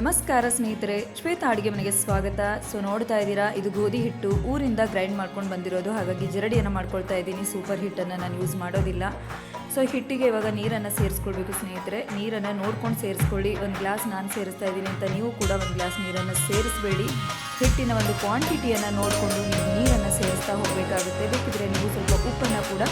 ನಮಸ್ಕಾರ ಸ್ನೇಹಿತರೆ, ಶ್ವೇತಾ ಅಡುಗೆ ಮನೆಗೆ ಸ್ವಾಗತ. ಸೊ ನೋಡ್ತಾ ಇದ್ದೀರಾ, ಇದು ಗೋಧಿ ಹಿಟ್ಟು. ಊರಿಂದ ಗ್ರೈಂಡ್ ಮಾಡ್ಕೊಂಡು ಬಂದಿರೋದು. ಹಾಗಾಗಿ ಜರಡಿಯನ್ನು ಮಾಡ್ಕೊಳ್ತಾ ಇದ್ದೀನಿ. ಸೂಪರ್ ಹಿಟ್ಟನ್ನು ನಾನು ಯೂಸ್ ಮಾಡೋದಿಲ್ಲ. ಸೊ ಹಿಟ್ಟಿಗೆ ಇವಾಗ ನೀರನ್ನು ಸೇರಿಸ್ಕೊಳ್ಬೇಕು ಸ್ನೇಹಿತರೆ. ನೀರನ್ನು ನೋಡ್ಕೊಂಡು ಸೇರಿಸ್ಕೊಳ್ಳಿ. ಒಂದು ಗ್ಲಾಸ್ ನಾನು ಸೇರಿಸ್ತಾ ಇದ್ದೀನಿ ಅಂತ ನೀವು ಕೂಡ ಒಂದು ಗ್ಲಾಸ್ ನೀರನ್ನು ಸೇರಿಸಬೇಡಿ. ಹಿಟ್ಟಿನ ಒಂದು ಕ್ವಾಂಟಿಟಿಯನ್ನು ನೋಡಿಕೊಂಡು ನೀವು ಸೇರಿಸ್ತಾ ಹೋಗಬೇಕಾಗುತ್ತೆ. ಬೇಕಿದ್ರೆ ನೀವು ಸ್ವಲ್ಪ ಉಪ್ಪನ್ನು ಕೂಡ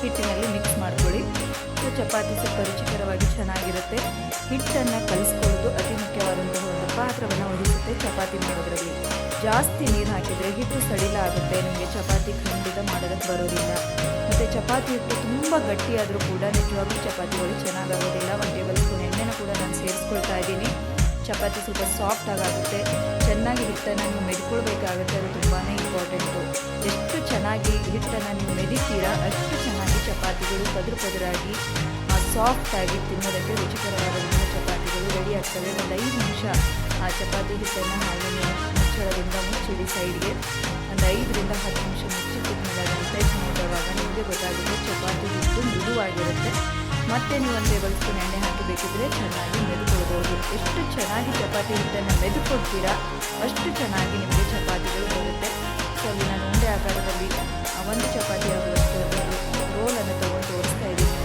ಹಿಟ್ಟಿನಲ್ಲಿ ಮಿಕ್ಸ್ ಮಾಡ್ಕೊಳ್ಳಿ. ಚಪಾತಿ ಸ್ವಲ್ಪ ರುಚಿಕರವಾಗಿ ಚೆನ್ನಾಗಿರುತ್ತೆ. ಹಿಟ್ಟನ್ನು ಕಲಿಸ್ಕೊಳ್ಳೋದು ಅತಿ ಮುಖ್ಯವಾದಂತಹ ಒಂದು ಪಾತ್ರವನ್ನು ವಹಿಸುತ್ತೆ ಚಪಾತಿ ಮಾಡೋದ್ರಲ್ಲಿ. ಜಾಸ್ತಿ ನೀರು ಹಾಕಿದರೆ ಹಿಟ್ಟು ಸಡಿಲ ಆಗುತ್ತೆ. ನಿಮಗೆ ಚಪಾತಿ ಖಂಡಿತ ಮಾಡೋದಕ್ಕೆ ಬರೋದಿಲ್ಲ. ಮತ್ತು ಚಪಾತಿ ಹಿಟ್ಟು ತುಂಬ ಗಟ್ಟಿಯಾದರೂ ಕೂಡ ನಿಜವಾಗ್ಲೂ ಚಪಾತಿಗಳು ಚೆನ್ನಾಗಾಗೋದಿಲ್ಲ ಒಂದು ಟೇಬಲ್ ಸ್ಪೂನ್ ಎಣ್ಣೆನ ಕೂಡ ನಾನು ಸೇರಿಸ್ಕೊಳ್ತಾ ಇದ್ದೀನಿ. ಚಪಾತಿ ಸ್ವಲ್ಪ ಸಾಫ್ಟ್ ಆಗುತ್ತೆ ಚೆನ್ನಾಗಿ ಹಿಟ್ಟನ್ನು ನೀವು ಮೆದ್ಕೊಳ್ಬೇಕಾಗುತ್ತೆ ಅದು ತುಂಬಾ ಇಂಪಾರ್ಟೆಂಟು ಎಷ್ಟು ಚೆನ್ನಾಗಿ ಹಿಟ್ಟನ್ನು ನೀವು ಮೆದಿತೀರಾ ಅಷ್ಟು ಚೆನ್ನಾಗಿ ಚಪಾತಿಗಳು ಪದರು ಪದರಾಗಿ ಸಾಫ್ಟಾಗಿ ತಿನ್ನೋದಕ್ಕೆ ರುಚಿಕರವಾದಂತಹ ಚಪಾತಿಗಳು ರೆಡಿ ಆಗ್ತವೆ. ಒಂದು ಐದು ನಿಮಿಷ ಆ ಚಪಾತಿ ಹಿಟ್ಟನ್ನು ಹಾಗೆ ಮುಚ್ಚಳದಿಂದ ಮುಚ್ಚಿಡಿ ಸೈಡ್ಗೆ. ಒಂದು ಐದರಿಂದ ಹತ್ತು ನಿಮಿಷ ಮುಚ್ಚಿ ಟೈಪ್ ಮಾಡುವಾಗ ನಿಮಗೆ ಗೊತ್ತಾಗುತ್ತೆ, ಚಪಾತಿ ಹಿಟ್ಟು ಮೃದುವಾಗಿರುತ್ತೆ. ಮತ್ತೆ ನೀವು ಒಂದು ಟೇಬಲ್ ಸ್ಪೂನ್ ಎಣ್ಣೆ ಹಾಕಬೇಕಿದ್ರೆ ಚೆನ್ನಾಗಿ ಮೆದುಕೊಳ್ಬೋದು. ಎಷ್ಟು ಚೆನ್ನಾಗಿ ಚಪಾತಿ ಹಿಟ್ಟನ್ನು ಮೆದುಕೊಡ್ತೀರಾ, ಅಷ್ಟು ಚೆನ್ನಾಗಿ ನಿಮಗೆ ಚಪಾತಿಗಳು ಬರುತ್ತೆ. ಸೊ ಅಲ್ಲಿ ನಾನು ಉಂಡೆ ಆಕಾರದಲ್ಲಿ ಒಂದು ಚಪಾತಿ ಆಗುವಷ್ಟು ರೋಲನ್ನು ತಗೊಂಡು ತೋರಿಸ್ತಾ ಇದ್ದೀನಿ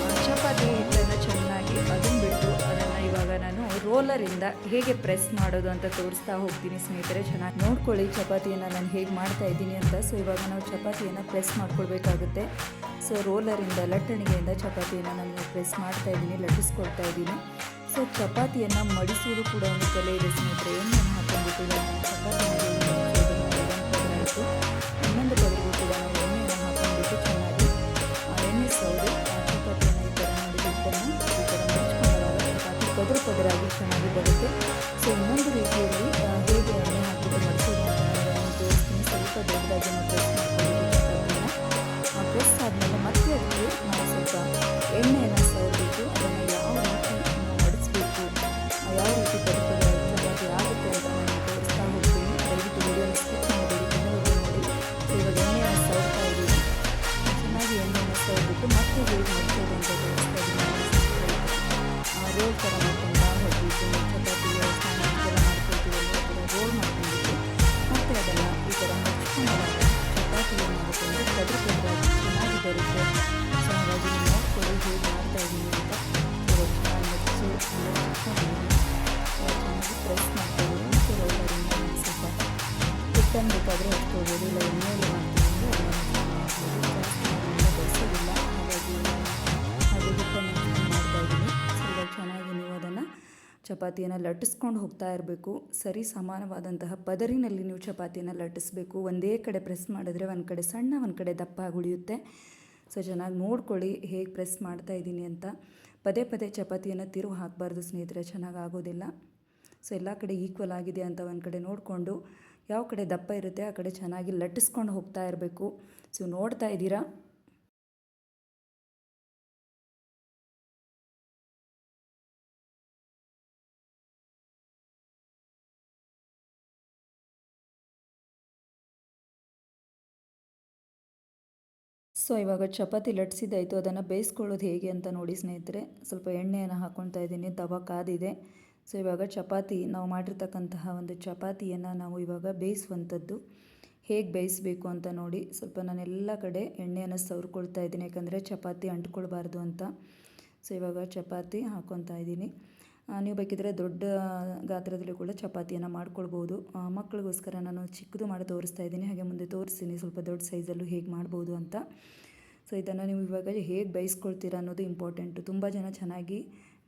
ನನಗೆ ಚಪಾತಿ ಹಿಟ್ಟನ್ನು ಚೆನ್ನಾಗಿ ಅದನ್ನು ಬಿಟ್ಟು ಅದನ್ನು ಇವಾಗ ನಾನು ರೋಲರಿಂದ ಹೇಗೆ ಪ್ರೆಸ್ ಮಾಡೋದು ಅಂತ ತೋರಿಸ್ತಾ ಹೋಗ್ತೀನಿ ಸ್ನೇಹಿತರೆ. ಚೆನ್ನಾಗಿ ನೋಡ್ಕೊಳ್ಳಿ, ಚಪಾತಿಯನ್ನು ನಾನು ಹೇಗೆ ಮಾಡ್ತಾ ಇದ್ದೀನಿ ಅಂತ. ಸೊ ಇವಾಗ ನಾವು ಚಪಾತಿಯನ್ನು ಪ್ರೆಸ್ ಮಾಡ್ಕೊಳ್ಬೇಕಾಗುತ್ತೆ. ಸೊ ರೋಲರಿಂದ ಲಟ್ಟಣಿಗೆಯಿಂದ ಚಪಾತಿಯನ್ನು ನಾನು ಪ್ರೆಸ್ ಮಾಡ್ತಾ ಇದ್ದೀನಿ, ಲಟ್ಟಿಸ್ಕೊಳ್ತಾ ಇದ್ದೀನಿ. ಸೊ ಚಪಾತಿಯನ್ನು ಮಡಿಸುವುದು ಕೂಡ ಒಂದು ಕಲೆ ಇದೆ ಸ್ನೇಹಿತರೆ. ಎಣ್ಣೆಯನ್ನು ಹಾಕೊಂಡ್ಬಿಟ್ಟು ನಾನು ಚಪಾತಿ ಇನ್ನೊಂದು ಕಡೆಗೂ ಕೂಡ ನಾವು ಎಣ್ಣೆಯನ್ನು ಹಾಕೊಂಡ್ಬಿಟ್ಟು ಚೆನ್ನಾಗಿ ಎಣ್ಣೆ ಸೌದೆ ಚಪಾತಿಯನ್ನು ಈ ಥರ ಮಾಡಿ ಈ ಥರ ಮಾಡಿಕೊಂಡಾಗ ಚಪಾತಿ ಪದರು ಪದರಾಗಿ ಚೆನ್ನಾಗಿ ಬರುತ್ತೆ. ಸೊ ಇನ್ನೊಂದು ರೀತಿಯಲ್ಲಿ ಹೇಗೆ ಎಣ್ಣೆ ಹಾಕಿದ್ರೆ ಮಡಿಸೋದು ಅಂತ ನಾನು ತೋರಿಸ್ತೀನಿ. ಸ್ವಲ್ಪ ದೊಡ್ಡದಾಗಿ ಪ್ರೆಸ್ ನಾವು ಚಪಾತಿಯನ್ನು ಲಟ್ಟಿಸ್ಕೊಂಡು ಹೋಗ್ತಾ ಇರಬೇಕು. ಸರಿ ಸಮಾನವಾದಂತಹ ಪದರಿನಲ್ಲಿ ನೀವು ಚಪಾತಿಯನ್ನು ಲಟ್ಟಿಸ್ಬೇಕು. ಒಂದೇ ಕಡೆ ಪ್ರೆಸ್ ಮಾಡಿದ್ರೆ ಒಂದು ಕಡೆ ಸಣ್ಣ, ಒಂದು ಕಡೆ ದಪ್ಪ ಉಳಿಯುತ್ತೆ. ಸೊ, ಚೆನ್ನಾಗಿ ನೋಡ್ಕೊಳ್ಳಿ ಹೇಗೆ ಪ್ರೆಸ್ ಮಾಡ್ತಾ ಇದ್ದೀನಿ ಅಂತ. ಪದೇ ಪದೇ ಚಪಾತಿಯನ್ನು ತಿರುವು ಹಾಕಬಾರ್ದು ಸ್ನೇಹಿತರೆ, ಚೆನ್ನಾಗಿ ಆಗೋದಿಲ್ಲ. ಸೊ, ಎಲ್ಲ ಕಡೆ ಈಕ್ವಲ್ ಆಗಿದೆ ಅಂತ ಒಂದು ಕಡೆ ನೋಡಿಕೊಂಡು, ಯಾವ ಕಡೆ ದಪ್ಪ ಇರುತ್ತೆ ಆ ಕಡೆ ಚೆನ್ನಾಗಿ ಲಟ್ಟಿಸ್ಕೊಂಡು ಹೋಗ್ತಾ ಇರಬೇಕು. ಸೊ, ನೋಡ್ತಾ ಇದ್ದೀರಾ? ಸೊ ಇವಾಗ ಚಪಾತಿ ಲಟ್ಸಿದ್ದಾಯಿತು ಅದನ್ನು ಬೇಯಿಸ್ಕೊಳ್ಳೋದು ಹೇಗೆ ಅಂತ ನೋಡಿ ಸ್ನೇಹಿತರೆ, ಸ್ವಲ್ಪ ಎಣ್ಣೆಯನ್ನು ಹಾಕ್ಕೊಳ್ತಾ ಇದ್ದೀನಿ. ತವ ಕಾದಿದೆ. ಸೊ ಇವಾಗ ಚಪಾತಿ, ನಾವು ಮಾಡಿರ್ತಕ್ಕಂತಹ ಒಂದು ಚಪಾತಿಯನ್ನು ನಾವು ಇವಾಗ ಬೇಯಿಸುವಂಥದ್ದು. ಹೇಗೆ ಬೇಯಿಸಬೇಕು ಅಂತ ನೋಡಿ ಸ್ವಲ್ಪ ನಾನೆಲ್ಲ ಕಡೆ ಎಣ್ಣೆಯನ್ನು ಸವರ್ಕೊಳ್ತಾ ಇದ್ದೀನಿ. ಯಾಕಂದರೆ ಚಪಾತಿ ಅಂಟ್ಕೊಳ್ಬಾರ್ದು ಅಂತ. ಸೊ ಇವಾಗ ಚಪಾತಿ ಹಾಕ್ಕೊತಾ ಇದ್ದೀನಿ. ನೀವು ಬೇಕಿದ್ರೆ ದೊಡ್ಡ ಗಾತ್ರದಲ್ಲಿ ಕೂಡ ಚಪಾತಿಯನ್ನು ಮಾಡ್ಕೊಳ್ಬೋದು. ಮಕ್ಕಳಿಗೋಸ್ಕರ ನಾನು ಚಿಕ್ಕದು ಮಾಡಿ ತೋರಿಸ್ತಾ ಇದ್ದೀನಿ. ಹಾಗೆ ಮುಂದೆ ತೋರಿಸ್ತೀನಿ ಸ್ವಲ್ಪ ದೊಡ್ಡ ಸೈಜಲ್ಲೂ ಹೇಗೆ ಮಾಡ್ಬೋದು ಅಂತ. ಸೊ, ಇದನ್ನು ನೀವು ಇವಾಗ ಹೇಗೆ ಬೇಯಿಸ್ಕೊಳ್ತೀರಾ ಅನ್ನೋದು ಇಂಪಾರ್ಟೆಂಟು ತುಂಬ ಜನ ಚೆನ್ನಾಗಿ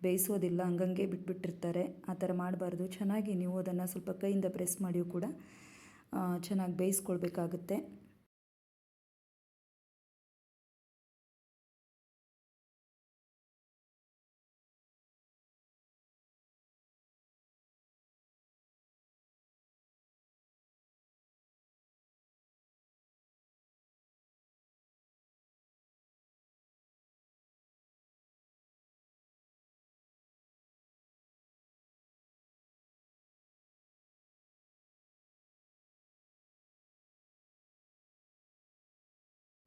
ಬೇಯಿಸೋದಿಲ್ಲ, ಹಂಗಂಗೆ ಬಿಟ್ಬಿಟ್ಟಿರ್ತಾರೆ. ಆ ಥರ ಮಾಡಬಾರ್ದು. ಚೆನ್ನಾಗಿ ನೀವು ಅದನ್ನು ಸ್ವಲ್ಪ ಕೈಯಿಂದ ಪ್ರೆಸ್ ಮಾಡಿಯೂ ಕೂಡ ಚೆನ್ನಾಗಿ ಬೇಯಿಸ್ಕೊಳ್ಬೇಕಾಗುತ್ತೆ.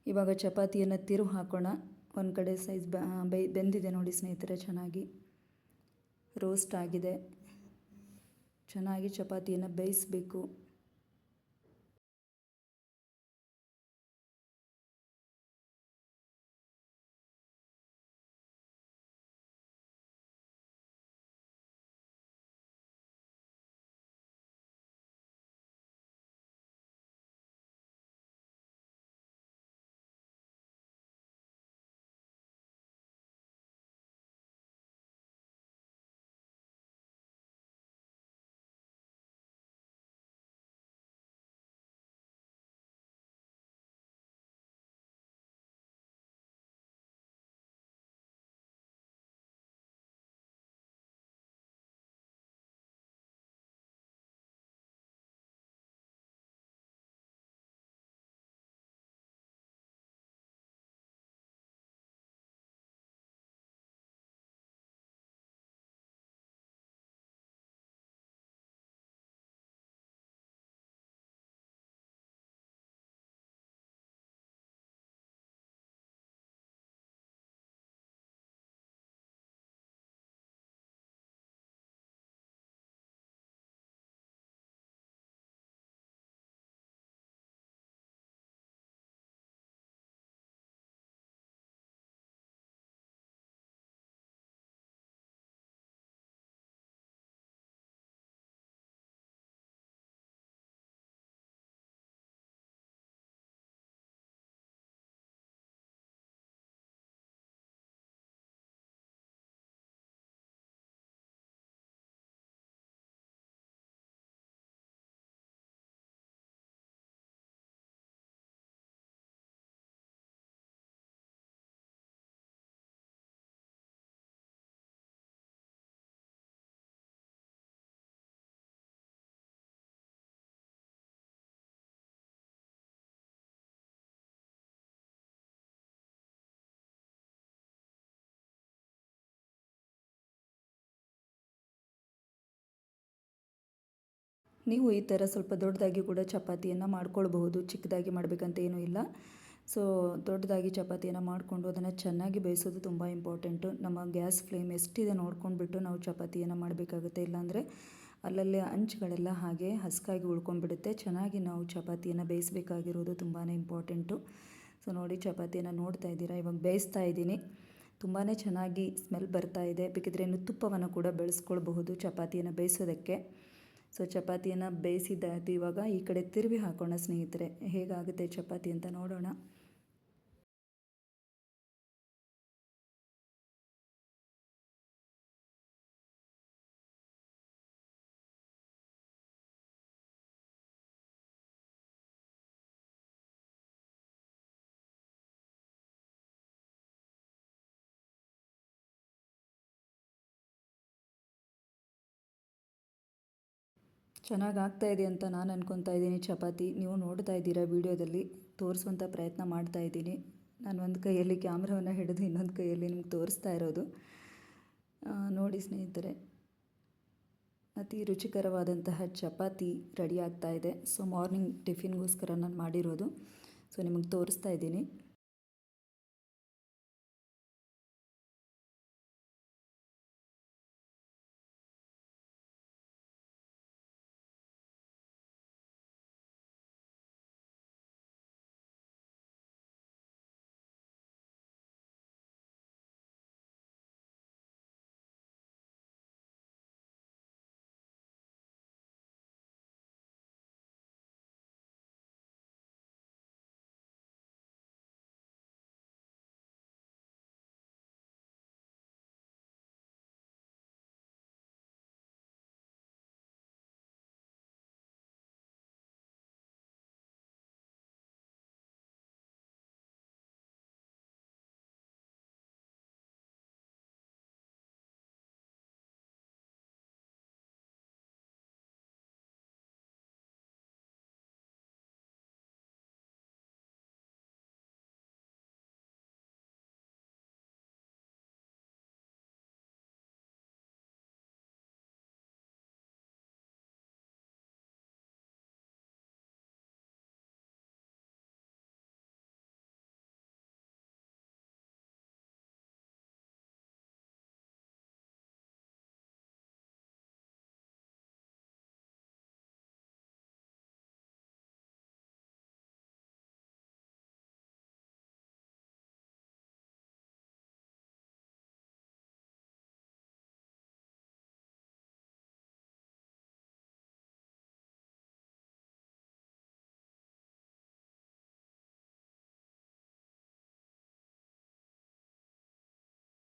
ಇವಾಗ ಚಪಾತಿಯನ್ನು ತಿರು ಹಾಕೋಣ. ಒಂದು ಕಡೆ ಸೈಜ್ ಬೆಂದಿದೆ ನೋಡಿ ಸ್ನೇಹಿತರೆ, ಚೆನ್ನಾಗಿ. ರೋಸ್ಟ್ ಆಗಿದೆ. ಚೆನ್ನಾಗಿ ಚಪಾತಿಯನ್ನು ಬೇಯಿಸಬೇಕು. ನೀವು ಈ ಥರ ಸ್ವಲ್ಪ ದೊಡ್ಡದಾಗಿ ಕೂಡ ಚಪಾತಿಯನ್ನು ಮಾಡ್ಕೊಳ್ಬಹುದು. ಚಿಕ್ಕದಾಗಿ ಮಾಡಬೇಕಂತ ಏನೂ ಇಲ್ಲ. ಸೊ ದೊಡ್ಡದಾಗಿ ಚಪಾತಿಯನ್ನು ಮಾಡಿಕೊಂಡು ಅದನ್ನು ಚೆನ್ನಾಗಿ ಬೇಯಿಸೋದು ತುಂಬ ಇಂಪಾರ್ಟೆಂಟು ನಮ್ಮ ಗ್ಯಾಸ್ ಫ್ಲೇಮ್ ಎಷ್ಟಿದೆ ನೋಡ್ಕೊಂಡ್ಬಿಟ್ಟು ನಾವು ಚಪಾತಿಯನ್ನು ಮಾಡಬೇಕಾಗುತ್ತೆ. ಇಲ್ಲಾಂದರೆ ಅಲ್ಲಲ್ಲಿ ಅಂಚುಗಳೆಲ್ಲ ಹಾಗೆ ಹಸ್ಕಾಗಿ ಉಳ್ಕೊಂಡ್ಬಿಡುತ್ತೆ. ಚೆನ್ನಾಗಿ ನಾವು ಚಪಾತಿಯನ್ನು ಬೇಯಿಸಬೇಕಾಗಿರೋದು ತುಂಬಾ ಇಂಪಾರ್ಟೆಂಟು ಸೊ ನೋಡಿ ಚಪಾತಿಯನ್ನು ನೋಡ್ತಾ ಇದ್ದೀರಾ? ಇವಾಗ ಬೇಯಿಸ್ತಾ ಇದ್ದೀನಿ. ತುಂಬಾ ಚೆನ್ನಾಗಿ ಸ್ಮೆಲ್ ಬರ್ತಾ ಇದೆ. ಬೇಕಿದ್ರೆ ತುಪ್ಪವನ್ನು ಕೂಡ ಬೆಳೆಸ್ಕೊಳ್ಬಹುದು ಚಪಾತಿಯನ್ನು ಬೇಯಿಸೋದಕ್ಕೆ. ಸೊ ಚಪಾತಿಯನ್ನು ಬೇಯಿಸಿದ್ದಾಯ್ತು. ಇವಾಗ ಈ ಕಡೆ ತಿರುವಿ ಹಾಕೋಣ ಸ್ನೇಹಿತರೆ. ಹೇಗಾಗುತ್ತೆ ಚಪಾತಿ ಅಂತ ನೋಡೋಣ. ಚೆನ್ನಾಗಿ ಆಗ್ತಾ ಇದೆ ಅಂತ ನಾನು ಅನ್ಕೊತಾ ಇದ್ದೀನಿ ಚಪಾತಿ. ನೀವು ನೋಡ್ತಾ ಇದ್ದೀರಾ ವಿಡಿಯೋದಲ್ಲಿ ತೋರಿಸುವಂಥ ಪ್ರಯತ್ನ ಮಾಡ್ತಾ ಇದ್ದೀನಿ. ನಾನು ಒಂದು ಕೈಯಲ್ಲಿ ಕ್ಯಾಮ್ರಾವನ್ನು ಹಿಡಿದು ಇನ್ನೊಂದು ಕೈಯಲ್ಲಿ ನಿಮ್ಗೆ ತೋರಿಸ್ತಾ ಇರೋದು. ನೋಡಿ ಸ್ನೇಹಿತರೆ, ಅತಿ ರುಚಿಕರವಾದಂತಹ ಚಪಾತಿ ರೆಡಿ ಆಗ್ತಾ ಇದೆ. ಸೊ, ಮಾರ್ನಿಂಗ್ ಟಿಫಿನ್ಗೋಸ್ಕರ ನಾನು ಮಾಡಿರೋದು. ಸೊ, ನಿಮಗೆ ತೋರಿಸ್ತಾ ಇದ್ದೀನಿ.